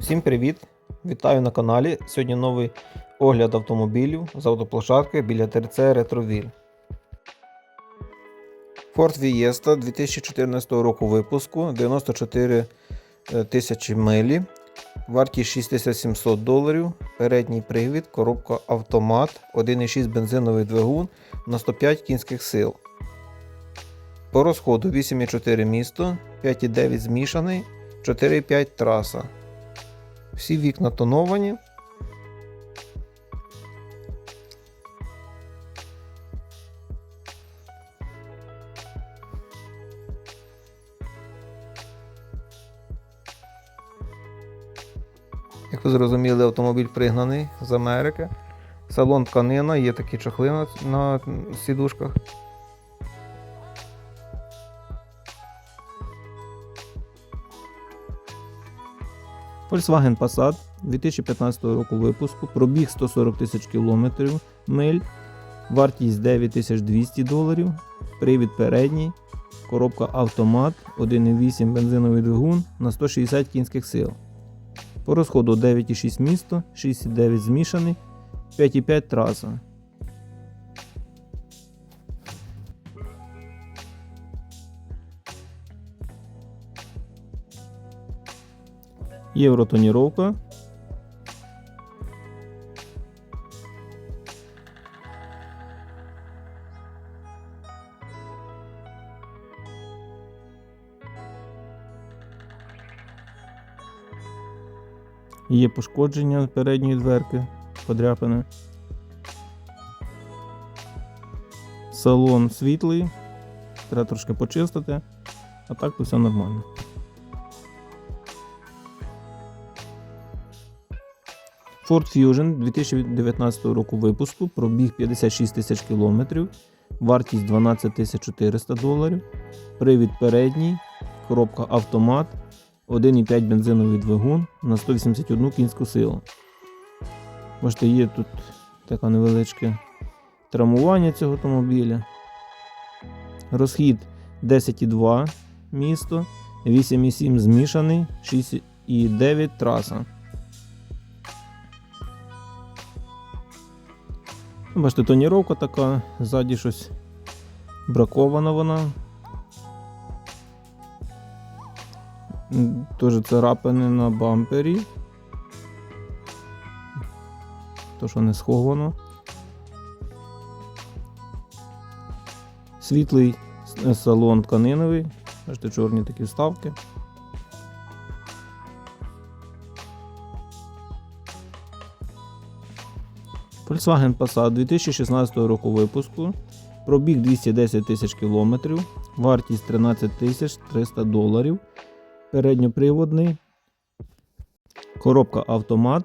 Всім привіт! Вітаю на каналі. Сьогодні новий огляд автомобілів з автоплощадки біля ТРЦ Ретровіль. Ford Fiesta 2014 року випуску 94 тисячі милі. Вартість 6700 доларів. Передній привід, коробка автомат, 1,6 бензиновий двигун на 105 кінських сил. По розходу 8,4 місто, 5,9 змішаний, 4,5 траса. Всі вікна тоновані. Як ви зрозуміли, автомобіль пригнаний з Америки. Салон тканина, є такі чохли на, сідушках. Volkswagen Passat 2015 року випуску, пробіг 140 тисяч кілометрів миль, вартість 9200 доларів, привід передній, коробка автомат, 1,8 бензиновий двигун на 160 кінських сил. По розходу 9,6 місто, 6,9 змішаний, 5,5 траса. Євротоніровка. Є пошкодження передньої дверки, подряпини. Салон світлий, треба трошки почистити, а так то все нормально. Ford Fusion 2019 року випуску, пробіг 56 тисяч кілометрів, вартість 12 400 доларів, привід передній, коробка автомат, 1,5 бензиновий двигун на 181 кінську силу. Бачите, є тут таке невеличке травмування цього автомобіля. Розхід 10,2 місто, 8,7 змішаний, 6,9 траса. Бачите, тоніровка така, ззаді щось бракована вона. Теж царапини на бампері. То, що не сховано. Світлий салон тканиновий. Бачите, чорні такі вставки. Volkswagen Passat 2016 року випуску. Пробіг 210 тисяч кілометрів, вартість 13 тисяч 300 доларів. Передньоприводний. Коробка автомат.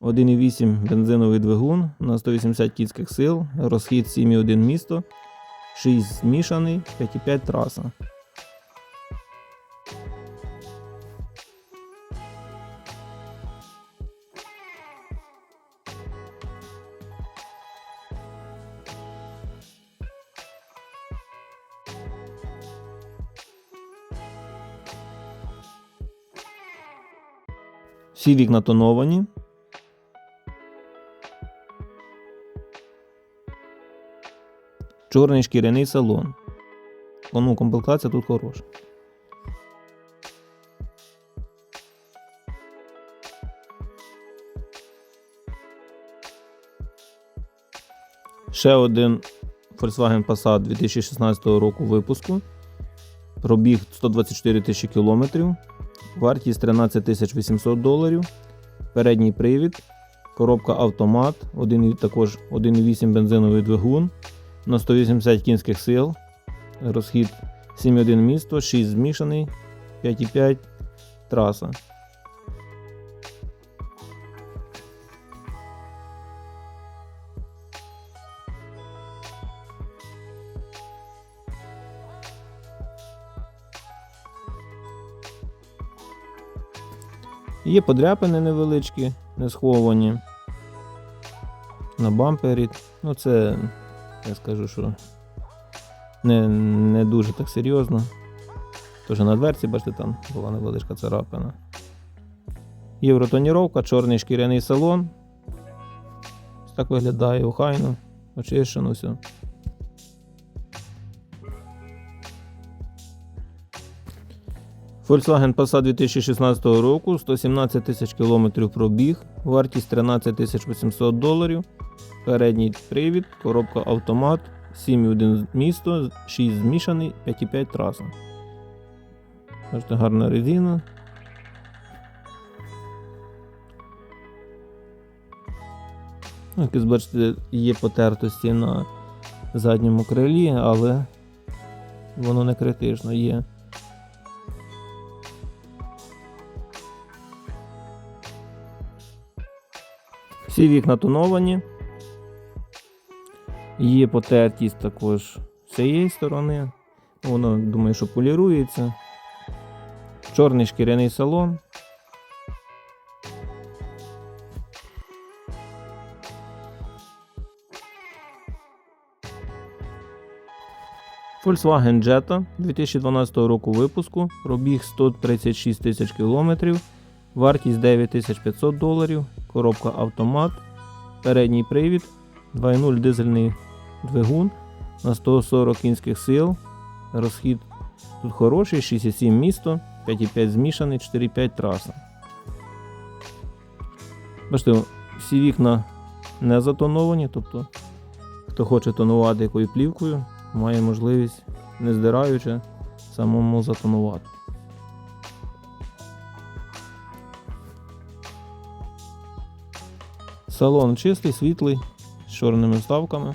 1,8 бензиновий двигун на 180 кінських сил, розхід 7,1 місто, 6 змішаний, 5,5 траса. Всі вікна тоновані. Чорний шкіряний салон. Ну, комплектація тут хороша. Ще один Volkswagen Passat 2016 року випуску. Пробіг 124 тисячі кілометрів. Вартість 13 800 доларів. Передній привід. Коробка автомат. Один, також 1,8 бензиновий двигун на 180 кінських сил. Розхід 7,1 місто, 6 змішаний, 5,5 траса. Є подряпини невеличкі, не сховані. На бампері. Ну, це, я скажу, що не, не дуже так серйозно. Тож на дверці, бачите, там була невеличка царапина. Євротоніровка, чорний шкіряний салон. Ось так виглядає охайно, очищено все. Volkswagen Passat 2016 року, 117 тисяч кілометрів пробіг, вартість 13 тисяч 800 доларів, передній привід, коробка автомат, 7,1 місто, 6 змішаний, 5,5 траса. Бачите, гарна резина. Ну, Як бачите, є потертості на задньому крилі, але воно не критично є. Всі вікна тоновані. Є потертість також з цієї сторони. Воно, думаю, що полірується. Чорний шкіряний салон. Volkswagen Jetta 2012 року випуску, пробіг 136 тисяч кілометрів, вартість 9500 доларів, коробка автомат, передній привід, 2.0 дизельний двигун на 140 кінських сил, розхід тут хороший, 6,7 місто, 5,5 змішаний, 4,5 траса. Бачите, всі вікна не затоновані, тобто хто хоче тонувати якою плівкою, має можливість, не здираючи, самому затонувати. Салон чистий, світлий, з чорними вставками.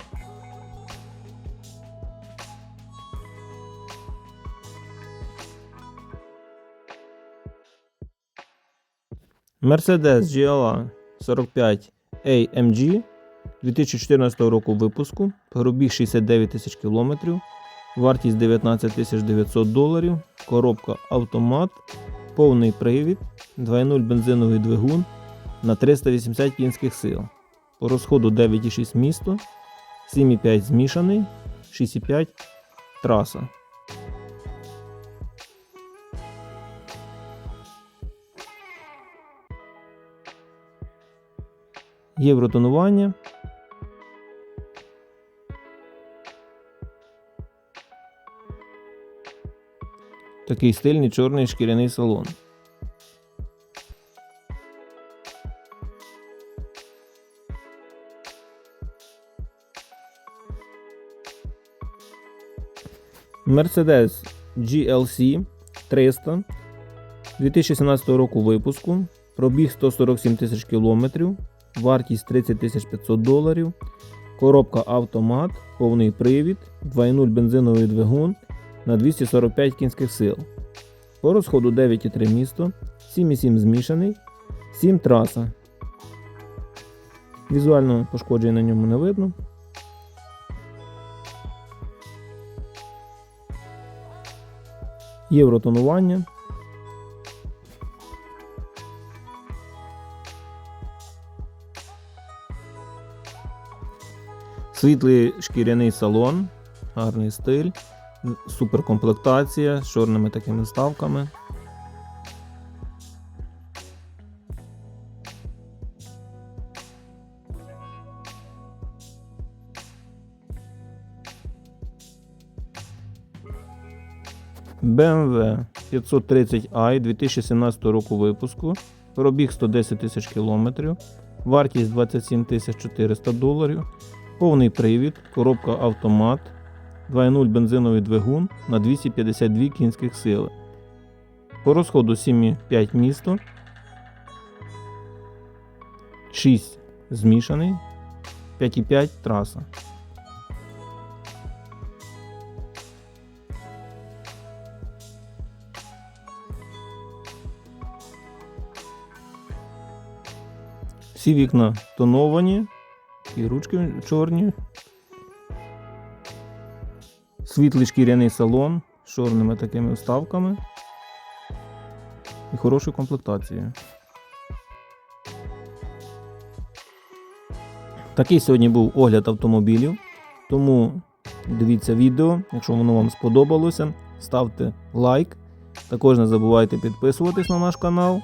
Mercedes GLA 45 AMG 2014 року випуску, пробіг 69 тисяч кілометрів, вартість 19 тисяч 900 доларів, коробка автомат, повний привід, 2.0 бензиновий двигун на 380 кінських сил. По розходу 9,6 місто, 7,5 змішаний, 6,5 траса. Євротонування. Такий стильний чорний шкіряний салон. Mercedes GLC 300 2017 року випуску. Пробіг 147 тисяч кілометрів, вартість 30 тисяч 500 доларів, коробка автомат, повний привід, 2.0 бензиновий двигун на 245 кінських сил. По розходу 9,3 місто, 7,7 змішаний, 7 траса. Візуально пошкоджень на ньому не видно. Євротонування. Світлий шкіряний салон, гарний стиль, суперкомплектація з чорними такими вставками. BMW 530i 2017 року випуску. Пробіг 110 тисяч кілометрів, вартість 27 тисяч 400 доларів, повний привід, коробка автомат, 2.0 бензиновий двигун на 252 кінських сили. По розходу 7,5 місто, 6 змішаний, 5,5 траса. Всі вікна тоновані, і ручки чорні. Світлий шкіряний салон з чорними такими вставками і хорошою комплектацією. Такий сьогодні був огляд автомобілів. Тому дивіться відео, якщо воно вам сподобалося, ставте лайк. Також не забувайте підписуватись на наш канал.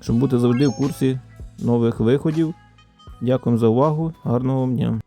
щоб бути завжди в курсі нових виходів. Дякуємо за увагу, гарного вам дня!